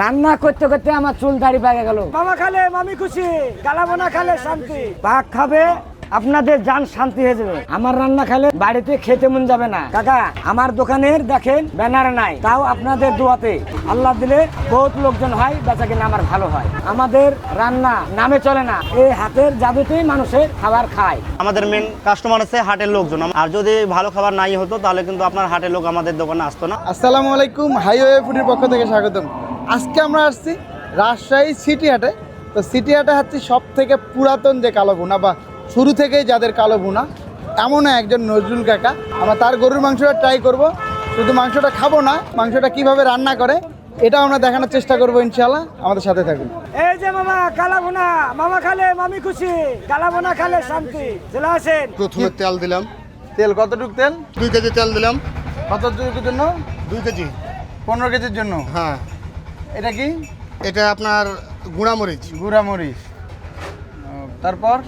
রান্না করতে করতে আমার চুল দাড়ি পেকে গেল। মামা খালে মামি খুশি। গালাবোনা খালে শান্তি। পাক খাবে আপনাদের যান শান্তি হয়ে যাবে। আমার রান্না খেলে বাড়িতে খেতে মন যাবে না। কাকা আমার দোকানের দেখেন ব্যানার নাই তাও আপনাদের দোয়াতে। আল্লাহ দিলে বহুত লোকজন হয় বেচা কিনা আমার ভালো হয়। আমাদের রান্না নামে চলে না। এই হাতের জাদুতেই মানুষের খাবার খায়। আমাদের মেন কাস্টমার আছে হাটের লোকজন। আর যদি ভালো খাবার নাই হতো তাহলে কিন্তু আপনার হাটের লোক আমাদের দোকানে আসতো না। আসসালামু আলাইকুম হাইওয়ে ফুডের পক্ষ থেকে স্বাগতম। আজকে আমরা আসছি রাজশাহী সিটি হাটে। তো সিটি হাটে হচ্ছে সব থেকে পুরাতন যে কালো ভুনা বা শুরু থেকেই যাদের কালো ভুনা এমন একজন নজরুল কাকা। আমরা তার গরুর মাংসটা ট্রাই করব। শুধু মাংসটা খাব না মাংসটা কীভাবে রান্না করে এটাও আমরা দেখানোর চেষ্টা করব ইনশাল্লাহ আমাদের সাথে থাকুন। এই যে মামা কালাবোনা মামা খালে মামি খুশি। কালাবোনা খালে শান্তি। চলে আসেন। প্রথমে তেল দিলাম। তেল কতটুকু তেল? দুই কেজি তেল দিলাম। কতটুকুর জন্য? দুই কেজি। পনেরো কেজির জন্য? হ্যাঁ। এটা কি? এটা আপনার গুঁড়া মরিচ গুঁড়া মরিচ ও, তারপর?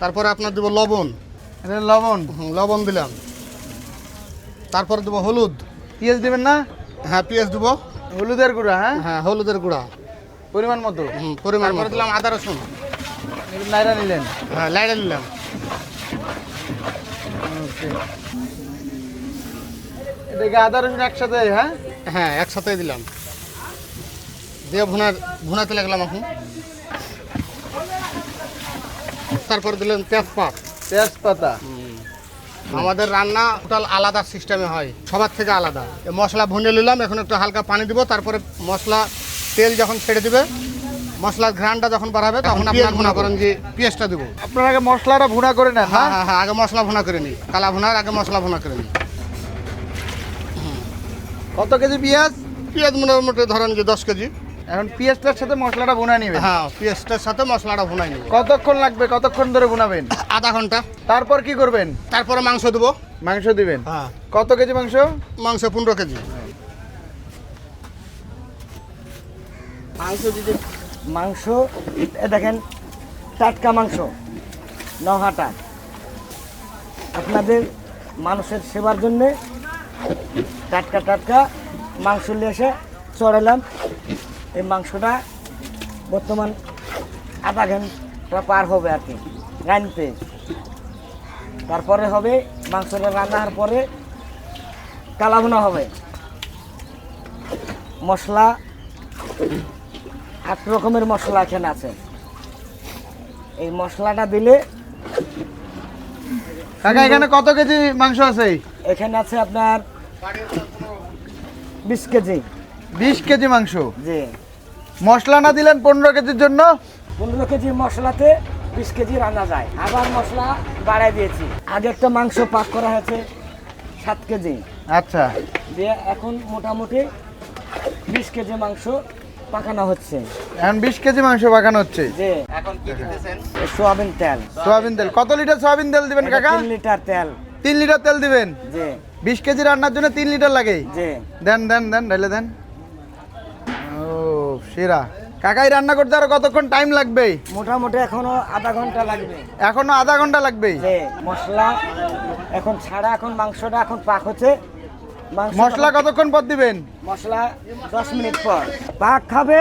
তারপরে আপনার দেবো লবণ। এটা লবণ। লবণ দিলাম। তারপরে দেবো হলুদ। পেঁয়াজ দেবেন না? হ্যাঁ পেঁয়াজ দেবো। হলুদের গুঁড়া হ্যাঁ? হ্যাঁ হলুদের গুঁড়া। পরিমাণ মতো? হুম, পরিমাণ মতো। দিলাম আদা রসুন। নাইরা নিলেন। হ্যাঁ লাইড়ে নিলাম। এটাকে আদা রসুন একসাথে হ্যাঁ? হ্যাঁ একসাথে দিলাম। দিয়ে ভুনা ভুনাতে লাগলাম এখন। তারপর দিলাম তেজপাত। তেজপাতা। আমাদের রান্না টোটাল আলাদা সিস্টেমে হয় সবার থেকে আলাদা। মশলা ভুনে নিলাম এখন একটু হালকা পানি দিব তারপরে মশলা তেল যখন ছেড়ে দিবে মশলার ঘ্রানটা যখন বাড়াবে তখন আপনার ভুনা করেন যে পেঁয়াজটা দেবো। আপনার আগে মশলাটা ভুনা করে নেন হ্যাঁ হ্যাঁ? হ্যাঁ হ্যাঁ আগে মশলা ভুনা করে নিই। কালা ভুনার আগে মশলা ভুনা করে নিই। কত কেজি পেঁয়াজ? পেঁয়াজ মোটামুটি ধরেন যে দশ কেজি। এখন পেঁয়াজটার সাথে মশলাটা ভুনা নিবে হ্যাঁ পেঁয়াজটার সাথে মশলাটা ভুনাই নিব। কতক্ষণ লাগবে? কতক্ষণ ধরে ভুনাবেন? আধা ঘণ্টা। তারপর কি করবেন? তারপরে মাংস দেবো। মাংস দিবেন। হ্যাঁ। কত কেজি মাংস? মাংস পনেরো কেজি। মাংস যদি মাংস দেখেন টাটকা মাংস নহাটা। আপনাদের মানুষের সেবার জন্যে টাটকা টাটকা। মাংস নিয়ে এসে চড়াইলাম। এই মাংসটা বর্তমান আধা ঘণ্টা পার হবে আর কি রাঁধতে। তারপরে হবে মাংসটা রান্নার পরে কালাভুনা হবে। মশলা আট রকমের মশলা এখানে আছে। এই মশলাটা দিলে কাকা এখানে কত কেজি মাংস আছে? এখানে আছে আপনার বিশ কেজি। বিশ কেজি মাংস? জি। মশলা না দিলেন পনেরো কেজির জন্য? পনেরো কেজি মশলাতে বিশ কেজি রান্না যায়। আবার মশলা বাড়াই দিয়েছি। আগে একটা মাংস পাক করা হয়েছে সাত কেজি। আচ্ছা। দিয়ে এখন মোটামুটি বিশ কেজি মাংস পাকানো হচ্ছে। এখন বিশ কেজি মাংস পাকানো হচ্ছে? যে এখন কি দিতেছেন? সোয়াবিন তেল। সয়াবিন তেল। কত লিটার সয়াবিন তেল দিবেন কাকা? তিন লিটার তেল। তিন লিটার তেল দিবেন? যে বিশ কেজি রান্নার জন্য তিন লিটার লাগে। দেন দেন দেন ঢেলে দেন। ও সেরা। কাকাই রান্না করতে আর কতক্ষণ টাইম লাগবে? মোটামুটি এখনও আধা ঘণ্টা লাগবে। এখনও আধা ঘণ্টা লাগবে? মশলা এখন ছাড়া এখন মাংসটা এখন পাক হচ্ছে। মশলা কতক্ষণ পর দিবেন? মশলা দশ মিনিট পর। পাক খাবে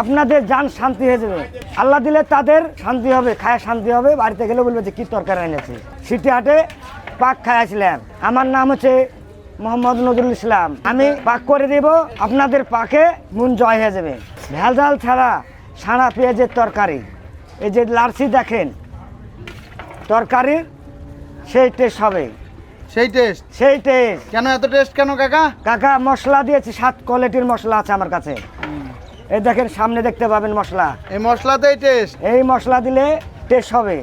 আপনাদের যান শান্তি হয়ে যাবে। আল্লাহ দিলে তাদের শান্তি হবে খায় শান্তি হবে। বাড়িতে গেলে বলবে যে কি তরকারি এনেছে। সিটি হাটে পাক খাইয়াছিলাম আমার নাম হচ্ছে মোহাম্মদ নজরুল ইসলাম। আমি পাক করে দেব আপনাদের পাকে মন জয় হয়ে যাবে। ভেলঝাল ছাড়া সারা পেঁয়াজের তরকারি। এই যে লার্সি দেখেন তরকারির সেই টেস্ট হবে। সেই টেস্ট সেই টেস্ট কেন এত টেস্ট কেন কাকা? কাকা মশলা দিয়েছি সাত কোয়ালিটির মশলা আছে আমার কাছে। এই দেখেন সামনে দেখতে পাবেন মশলা। এই মশলাতেই টেস্ট এই মশলা দিলে টেস্ট হবে।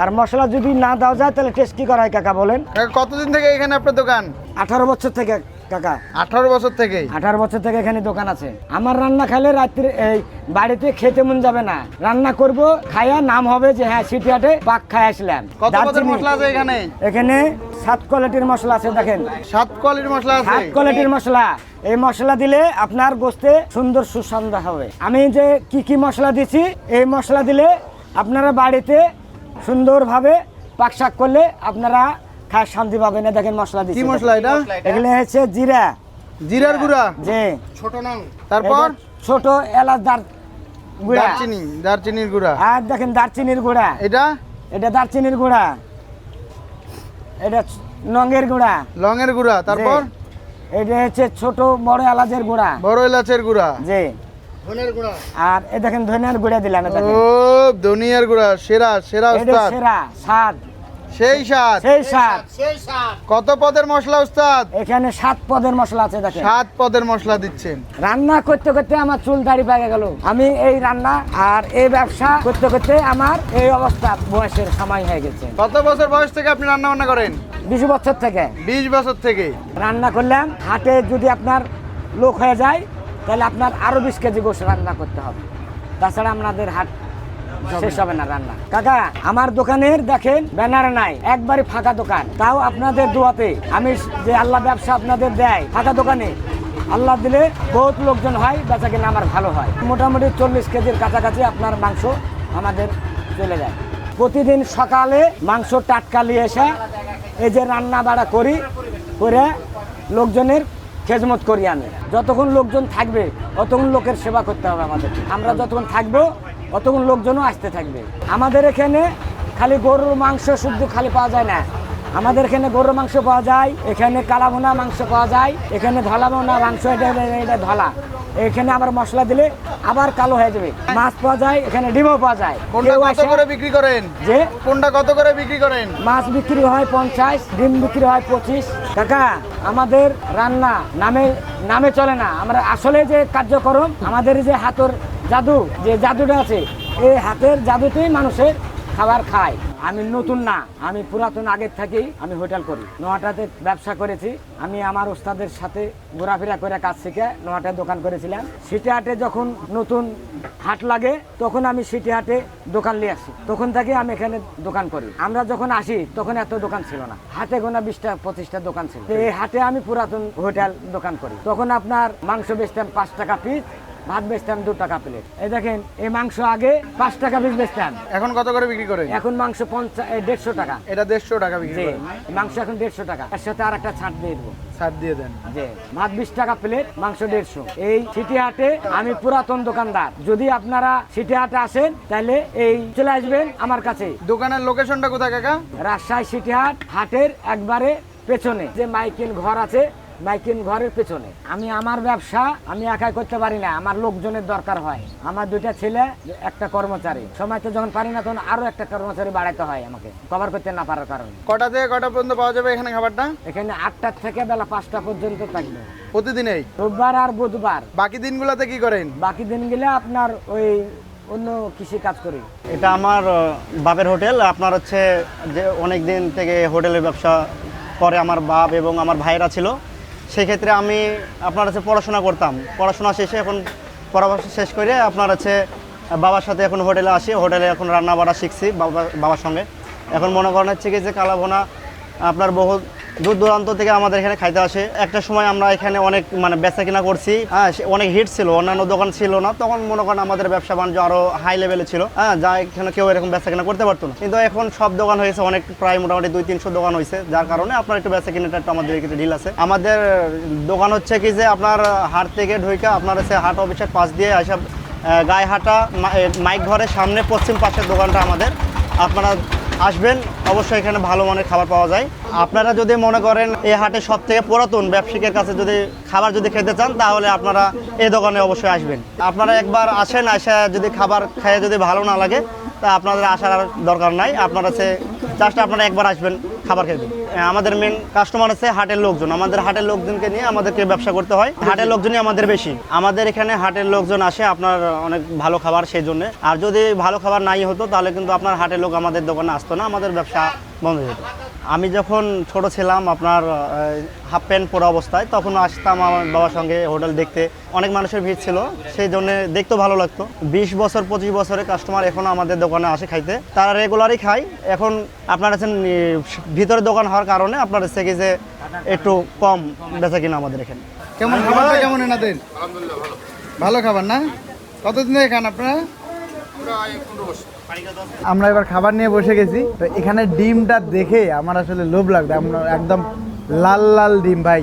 আর মশলা যদি না দেওয়া যায় তাহলে টেস্ট কি করা হয় কাকা বলেন? কতদিন থেকে এখানে আপনার দোকান? আঠারো বছর থেকে কাকা। আঠারো বছর থেকে? আঠারো বছর থেকে এখানে দোকান আছে। আমার রান্না খাইলে রাত্রি এই বাড়িতে খেতে মন যাবে না। রান্না করব খায়া নাম হবে যে হ্যাঁ সিটি হাটে পাক খাই আসলাম। কত পদের মশলা আছে এখানে? এখানে সাত কোয়ালিটির মশলা আছে দেখেন। সাত কোয়ালিটির মশলা আছে? হাত কোয়ালিটির মশলা। এই মশলা দিলে আপনার গোস্তে সুন্দর সুসন্দ হবে। আমি যে কি কি মশলা দিছি এই মশলা দিলে আপনারা বাড়িতে সুন্দরভাবে পাক শাক করলে আপনারা খায় শান্তি পাবেন। না দেখেন মশলা কি দিচ্ছি মশলা এটা। এগুলো হচ্ছে জিরা। জিরার গুঁড়া? যে ছোট নং। তারপর? ছোট এলাচ দার গুঁড়া। দারচিনি দারচিনির গুঁড়া। আর দেখেন দারচিনির গুঁড়া। এটা? এটা দারচিনির গুঁড়া। এটা নঙ্গের গুঁড়া। লংয়ের গুঁড়া। তারপর? এটা হচ্ছে ছোট বড় এলাচের গুঁড়া। বড় এলাচের গুঁড়া। গুঁড়া আর এ দেখেন ধনিয়ার গুঁড়া দিলাম ও ধনিয়ার গুঁড়া সেরা সেরা উস্তাদ। সেরা স্বাদ। সেই স্বাদ। সেই স্বাদ। কত পদের মশলা উস্তাদ? এখানে সাত পদের মশলা আছে দেখেন। সাত পদের মশলা দিচ্ছেন। রান্না করতে করতে আমার চুল দাড়ি পেকে গেল। আমি এই রান্না আর এই ব্যবসা করতে করতে আমার এই অবস্থা বয়সের সময় হয়ে গেছে। কত বছর বয়স থেকে আপনি রান্না বান্না করেন? বিশ বছর থেকে। বিশ বছর থেকে। রান্না করলাম হাটে যদি আপনার লোক হয়ে যায় তাহলে আপনার আরও বিশ কেজি গোশ রান্না করতে হবে। তাছাড়া আপনাদের হাট শেষ হবে না রান্না। কাকা আমার দোকানের দেখেন ব্যানার নাই একবারই ফাঁকা দোকান। তাও আপনাদের দোয়াতে আমি যে আল্লাহ ব্যবসা আপনাদের দেয় ফাঁকা দোকানে। আল্লাহ দিলে বহুত লোকজন হয় বেচা কিনা আমার ভালো হয়। মোটামুটি চল্লিশ কেজির কাছাকাছি আপনার মাংস আমাদের চলে যায়। প্রতিদিন সকালে মাংস টাটকা নিয়ে এসে এই যে রান্না বাড়া করি করে লোকজনের খেজমত করি আমি। যতক্ষণ লোকজন থাকবে অতক্ষণ লোকের সেবা করতে হবে আমাদের আমরা যতক্ষণ থাকব অতক্ষণ লোকজনও আসতে থাকবে। আমাদের এখানে খালি গরুর মাংস শুদ্ধ খালি পাওয়া যায় না। আমাদের এখানে গরুর মাংস পাওয়া যায় এখানে কালাভোনা মাংস পাওয়া যায় এখানে ধলা ভোনা মাংস এটা এটা- এটা ধলা। এখানে আবার মশলা দিলে আবার কালো হয়ে যাবে। মাছ পাওয়া যায় এখানে ডিমও পাওয়া যায়। কোনটা কত করে বিক্রি করেন? যে? কোনটা কত করে বিক্রি করেন? মাছ বিক্রি হয় পঞ্চাশ ডিম বিক্রি হয় পঁচিশ কাকা, আমাদের রান্না নামে নামে চলে না। আমরা আসলে যে কার্যক্রম, আমাদের যে হাতের জাদু, যে জাদুটা আছে, এই হাতের জাদুতেই মানুষের খাবার খাই। আমি নতুন না, আমি পুরাতন আগের থেকেই আমি হোটেল করি। নোয়াটাতে ব্যবসা করেছি। আমি আমার ওস্তাদের সাথে ঘোরাফেরা করে কাজ শিখে নোয়াটায় দোকান করেছিলাম। সিটি হাটে যখন নতুন হাট লাগে, তখন আমি সিটি হাটে দোকান নিয়ে আসি। তখন থেকে আমি এখানে দোকান করি। আমরা যখন আসি, তখন এত দোকান ছিল না। হাতে গোনা বিশটা, পঁচিশটা দোকান ছিল। এই হাটে আমি পুরাতন হোটেল দোকান করি। তখন আপনার মাংস বেচতাম পাঁচ টাকা পিস ভাত বেচতাম দু টাকা প্লেট এই দেখেন এই মাংস আগে পাঁচ টাকা পিস বেচতাম। এখন কত করে বিক্রি করে এখন মাংস পঞ্চাশ দেড়শো টাকা। এটা দেড়শো টাকা বিক্রি জি করেন। মাংস এখন দেড়শো টাকা। এর সাথে আর একটা ছাড় দিয়ে দেবো। ছাড় দিয়ে দেন। যে ভাত বিশ টাকা প্লেট মাংস দেড়শো। এই সিটি হাটে আমি পুরাতন দোকানদার। যদি আপনারা সিটি হাটে আসেন তাহলে এই চলে আসবেন আমার কাছে। দোকানের লোকেশনটা কোথায় কাকা? রাজশাহী সিটি হাট হাটের একবারে পেছনে। যে মাইকিন ঘর আছে মাইকিন ঘরের পেছনে। আমি আমার ব্যবসা আমি একাই করতে পারি না আমার লোকজনের দরকার হয়। আমার দুইটা ছেলে একটা কর্মচারী। সময় তো যখন পারি না তখন আরও একটা কর্মচারী বাড়াইতে হয় আমাকে কভার করতে না পারার কারণে। কটা থেকে কটা পর্যন্ত পাওয়া যাবে এখানে খাবারটা? এখানে আটটার থেকে বেলা পাঁচটা পর্যন্ত থাকবে। প্রতিদিনেই? রোববার আর বুধবার। বাকি দিনগুলোতে কি করেন? বাকি দিন গেলে আপনার ওই অন্য কৃষি কাজ করি। এটা আমার বাপের হোটেল। আপনার হচ্ছে যে অনেক দিন থেকে হোটেলের ব্যবসা করে আমার বাপ এবং আমার ভাইয়েরা ছিল। সেই ক্ষেত্রে আমি আপনার কাছে পড়াশোনা করতাম। পড়াশোনা শেষে এখন পরামর্শ শেষ করে আপনার হচ্ছে বাবার সাথে এখন হোটেলে আসি। হোটেলে এখন রান্না বাড়া শিখছি বাবা, বাবার সঙ্গে। এখন মনে করেন হচ্ছে কি যে কালাভোনা আপনার বহু দূর দূরান্ত থেকে আমাদের এখানে খাইতে আসে। একটা সময় আমরা এখানে অনেক মানে বেচা কিনা করছি। হ্যাঁ অনেক হিট ছিল, অন্যান্য দোকান ছিল না। তখন মনে করেন আমাদের ব্যবসা বাণিজ্য আরও হাই লেভেলে ছিল। হ্যাঁ যা এখানে কেউ এরকম বেচা কিনা করতে পারতো না। কিন্তু এখন সব দোকান হয়েছে, অনেক প্রায় মোটামুটি দুই, তিনশো দোকান হয়েছে। যার কারণে আপনার একটু বেচা কিনাটা একটু আমাদের একটু ঢিল আছে। আমাদের দোকান হচ্ছে কি যে আপনার হাট থেকে ঢুকে আপনার হচ্ছে হাট অফিসের পাশ দিয়ে এসব গায়ে হাটা মাইক ঘরের সামনে পশ্চিম পাশের দোকানটা আমাদের। আপনারা আসবেন, অবশ্যই এখানে ভালো মানের খাবার পাওয়া যায়। আপনারা যদি মনে করেন এই হাটে সব থেকে পুরাতন ব্যবসায়িকের কাছে যদি খাবার যদি খেতে চান, তাহলে আপনারা এই দোকানে অবশ্যই আসবেন। আপনারা একবার আসেন, আসে যদি খাবার খেয়ে যদি ভালো না লাগে, তা আপনাদের আসার দরকার নাই। আপনারা সে চাষটা আপনারা একবার আসবেন। খাবার খেয়ে আমাদের মেন কাস্টমার আছে হাটের লোকজন। আমাদের হাটের লোকজনকে নিয়ে আমাদেরকে ব্যবসা করতে হয়। হাটের লোকজনই আমাদের বেশি। আমাদের এখানে হাটের লোকজন আসে আপনার অনেক ভালো খাবার সেই জন্য। আর যদি ভালো খাবার নাই হতো, তাহলে কিন্তু আপনার হাটের লোক আমাদের দোকানে আসতো না। আমাদের ব্যবসা বন্ধ হয়ে যেত। আমি যখন ছোট ছিলাম আপনার হাফ প্যান্ট পরা অবস্থায় তখন আসতাম আমার বাবার সঙ্গে হোটেল দেখতে। অনেক মানুষের ভিড় ছিল সেই জন্য দেখতে ভালো লাগতো। বিশ বছর পঁচিশ বছরের কাস্টমার এখনও আমাদের দোকানে আসে খাইতে। তারা রেগুলারই খায়। এখন আপনার আছেন ভিতরে দোকান হওয়ার কারণে আপনার হচ্ছে কি যে একটু কম বেচা কিনা আমাদের এখানে। কেমন খাবারটা কেমন এনাদের? ভালো। খাবার না? কতদিন থেকে খান আপনারা? আমরা এবার খাবার নিয়ে বসে গেছি। তো এখানে ডিমটা দেখে আমার আসলে লোভ লাগবে। আমরা একদম লাল লাল ডিম, ভাই।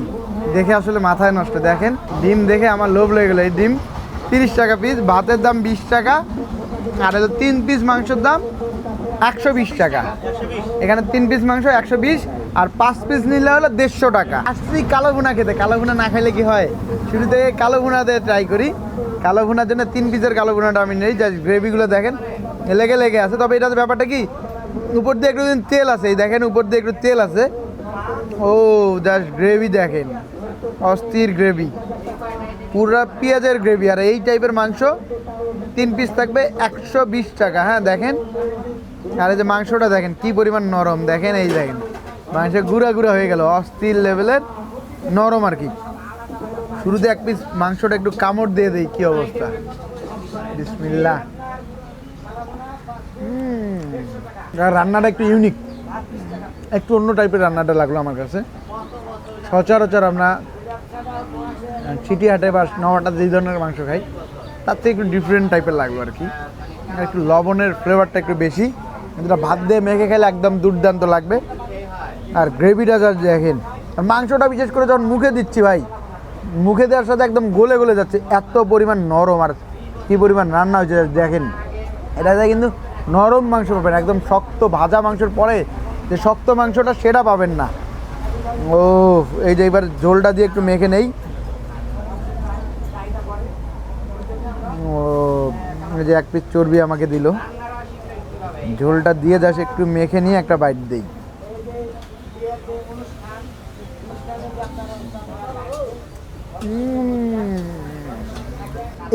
দেখে আসলে মাথায় নষ্ট। দেখেন, ডিম দেখে আমার লোভ লেগে গেলো। এই ডিম তিরিশ টাকা পিস ভাতের দাম বিশ টাকা, আর হলো তিন পিস মাংসের দাম একশো বিশ টাকা। এখানে তিন পিস মাংস একশো বিশ, আর পাঁচ পিস নিলে হলো দেড়শো টাকা। আসছি কালো ভুনা খেতে। কালো ভুনা না খাইলে কি হয়? শুরু থেকে কালো ভুনা দিয়ে ট্রাই করি। কালো ভুনার জন্য তিন পিসের কালো ভুনাটা আমি নেই জাস্ট গ্রেভিগুলো দেখেন। লেগে লেগে আছে, তবে এটাতে ব্যাপারটা কি? উপর দিয়ে একটু তেল আছে দেখেন উপর দিয়ে একটু তেল আছে। ও, জাস্ট গ্রেভি দেখেন, অস্থির গ্রেভি। পুরা পেঁয়াজের গ্রেভি, আর এই টাইপের মাংস তিন পিস থাকবে একশো বিশ টাকা। হ্যাঁ দেখেন, আর এই যে মাংসটা দেখেন, কি পরিমাণ নরম। দেখেন, এই দেখেন, মাংস গুঁড়া গুঁড়া হয়ে গেল, অস্থির লেভেলের, নরম আর কি। শুরুতে এক পিস মাংসটা একটু কামড় দিয়ে দেই, কি অবস্থা? বিসমিল্লা রান্নাটা একটু ইউনিক একটু অন্য টাইপের রান্নাটা লাগল আমার কাছে। সচরাচর আমরা সিটি হাটে বা নবাটা যে ধরনের মাংস খাই, তার থেকে একটু ডিফারেন্ট টাইপের লাগল আর কি। একটু লবণের ফ্লেভারটা একটু বেশি যেটা ভাত দিয়ে মেখে খেলে একদম দুর্দান্ত লাগবে। আর গ্রেভিটা যা দেখেন, আর মাংসটা বিশেষ করে যখন মুখে দিচ্ছি ভাই, মুখে দেওয়ার সাথে একদম গলে গলে যাচ্ছে, এত পরিমাণ নরম আর কি পরিমাণ রান্না হয়েছে, দেখেন। এটাতে কিন্তু নরম মাংস পাবেন, একদম শক্ত ভাজা মাংসের পরে যে শক্ত মাংসটা সেটা পাবেন না। ও এই যে এবার ঝোলটা দিয়ে একটু মেখে নেই। ও যে এক পিস চর্বি আমাকে দিল। ঝোলটা দিয়ে যাস একটু মেখে নিয়ে একটা বাইট দেই।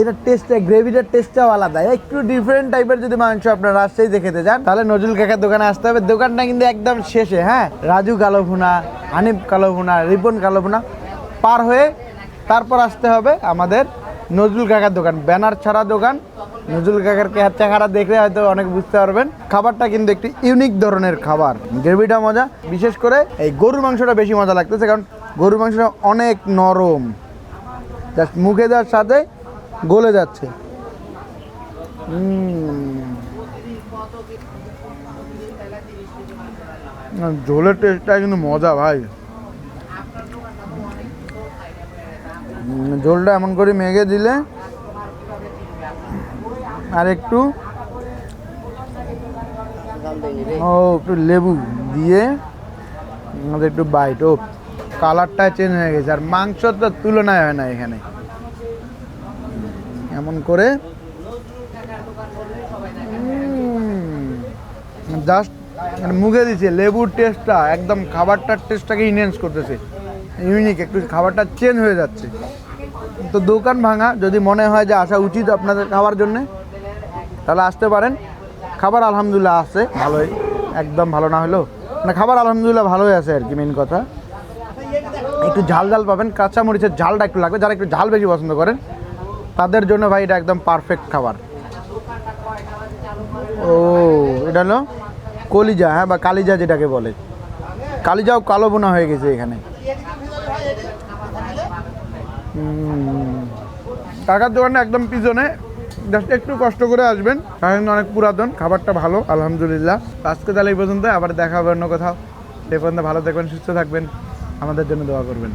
এটা টেস্টটা গ্রেভিটার টেস্টটাও আলাদা। একটু ডিফারেন্ট টাইপের যদি মাংস আপনার রাজশাহীতে খেতে যান তাহলে নজরুল কাকার দোকানে আসতে হবে। দোকানটা কিন্তু একদম শেষে হ্যাঁ? রাজু কালো ভুনা হানিফ কালো ভুনা রিপন কালো ভুনা পার হয়ে তারপর আসতে হবে আমাদের নজরুল কাকার দোকান। ব্যানার ছাড়া দোকান। নজরুল কাকার চেহারা দেখলে হয়তো অনেক বুঝতে পারবেন। খাবারটা কিন্তু একটি ইউনিক ধরনের খাবার। গ্রেভিটা মজা। বিশেষ করে এই গরুর মাংসটা বেশি মজা লাগতেছে, কারণ গরুর মাংসটা অনেক নরম। জাস্ট মুখে দেওয়ার সাথে গলে যাচ্ছে। ঝোলের টেস্টটা কিন্তু মজা ভাই। ঝোলটা এমন করে মেঘে দিলে আর একটু ও একটু লেবু দিয়ে আমাদের একটু বাইট ও কালারটা চেঞ্জ হয়ে গেছে। আর মাংসর তো তুলনায় হয় না এখানে। এমন করে। জাস্ট মানে মুখে দিছে, লেবুর টেস্টটা একদম খাবারটার টেস্টটাকে ইনহেন্স করতেছে। ইউনিক একটু খাবারটা চেঞ্জ হয়ে যাচ্ছে। তো দোকান ভাঙা, যদি মনে হয় যে আসা উচিত আপনাদের খাওয়ার জন্যে, তাহলে আসতে পারেন। খাবার আলহামদুলিল্লাহ আছে, ভালোই, একদম ভালো না হলেও। মানে খাবার আলহামদুলিল্লাহ ভালোই আছে আর কি মেন কথা। একটু ঝাল ঝাল পাবেন কাঁচা মরিচের ঝালটা একটু লাগবে, যারা একটু ঝাল বেশি পছন্দ করেন তাদের জন্য ভাই এটা একদম পারফেক্ট খাবার। ও, এটা হলো কলিজা হ্যাঁ বা কালিজা যেটাকে বলে। কালিজাও কালো বোনা হয়ে গেছে এখানে। কাকার দোকানে একদম পিছনে জাস্ট একটু কষ্ট করে আসবেন, কারণ অনেক পুরাতন, খাবারটা ভালো, আলহামদুলিল্লাহ। আজকে তাহলে এই পর্যন্ত আবার দেখা হবে অন্য কোথাও। সেই পর্যন্ত ভালো থাকবেন, সুস্থ থাকবেন, আমাদের জন্য দোয়া করবেন।